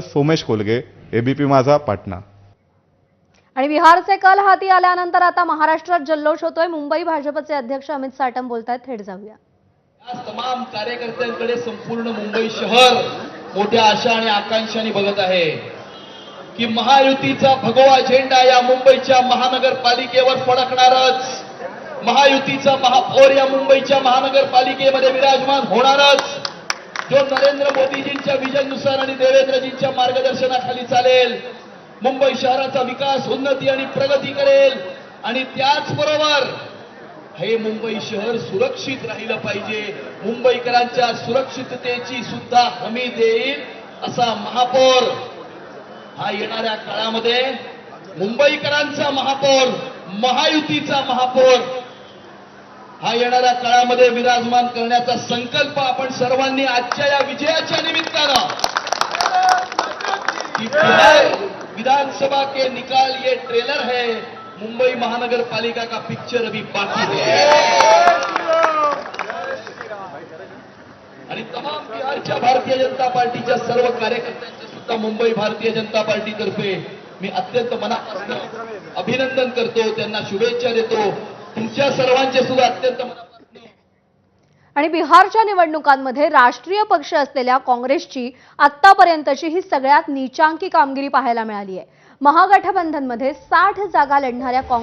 सोमेश कोलगे ABP माझा पाटणा. आणि बिहारचे कल हाती आल्यानंतर आता महाराष्ट्रात जल्लोष होतोय. मुंबई भाजपचे अध्यक्ष अमित साटम बोलतायत थेट जाऊया. या तमाम कार्यकर्त्यांकडे संपूर्ण मुंबई शहर मोठ्या आशा आणि आकांक्षाने बघत आहे की महायुतीचा भगवा झेंडा या मुंबईच्या महानगरपालिकेवर फडकणारच. महायुतीचा महापौर या मुंबईच्या महानगरपालिकेमध्ये विराजमान होणारच. जो नरेंद्र मोदीजींच्या विजननुसार आणि देवेंद्रजींच्या मार्गदर्शनाखाली चालेल मुंबई शहराचा विकास उन्नती आणि प्रगती करेल आणि त्याचबरोबर हे मुंबई शहर सुरक्षित राहिलं पाहिजे. मुंबईकरांच्या सुरक्षिततेची सुद्धा हमी देईल असा महापौर हा येणाऱ्या काळामध्ये. मुंबईकरांचा महापौर महायुतीचा महापौर हा येणाऱ्या काळामध्ये विराजमान करण्याचा संकल्प आपण सर्वांनी आजच्या या विजयाच्या निमित्तानं. विधानसभा के निकाल ये ट्रेलर है मुंबई महानगर पालिका का पिक्चर अभी बाकी है. आणि तमाम बिहारच्या भारतीय जनता पार्टीच्या सर्व कार्यकर्त्यांचे सुद्धा मुंबई भारतीय जनता पार्टीतर्फे मी अत्यंत मनापासून अभिनंदन करतो त्यांना शुभेच्छा देतो. तुमच्या सर्वांचे सुद्धा अत्यंत आणि बिहारच्या निवडणुकांमध्ये राष्ट्रीय पक्ष असलेल्या काँग्रेसची आतापर्यंतची ही सगळ्यात नीचांकी कामगिरी पाहायला मिळाली आहे. महागठबंधनमध्ये साठ जागा लढणाऱ्या काँग्रेस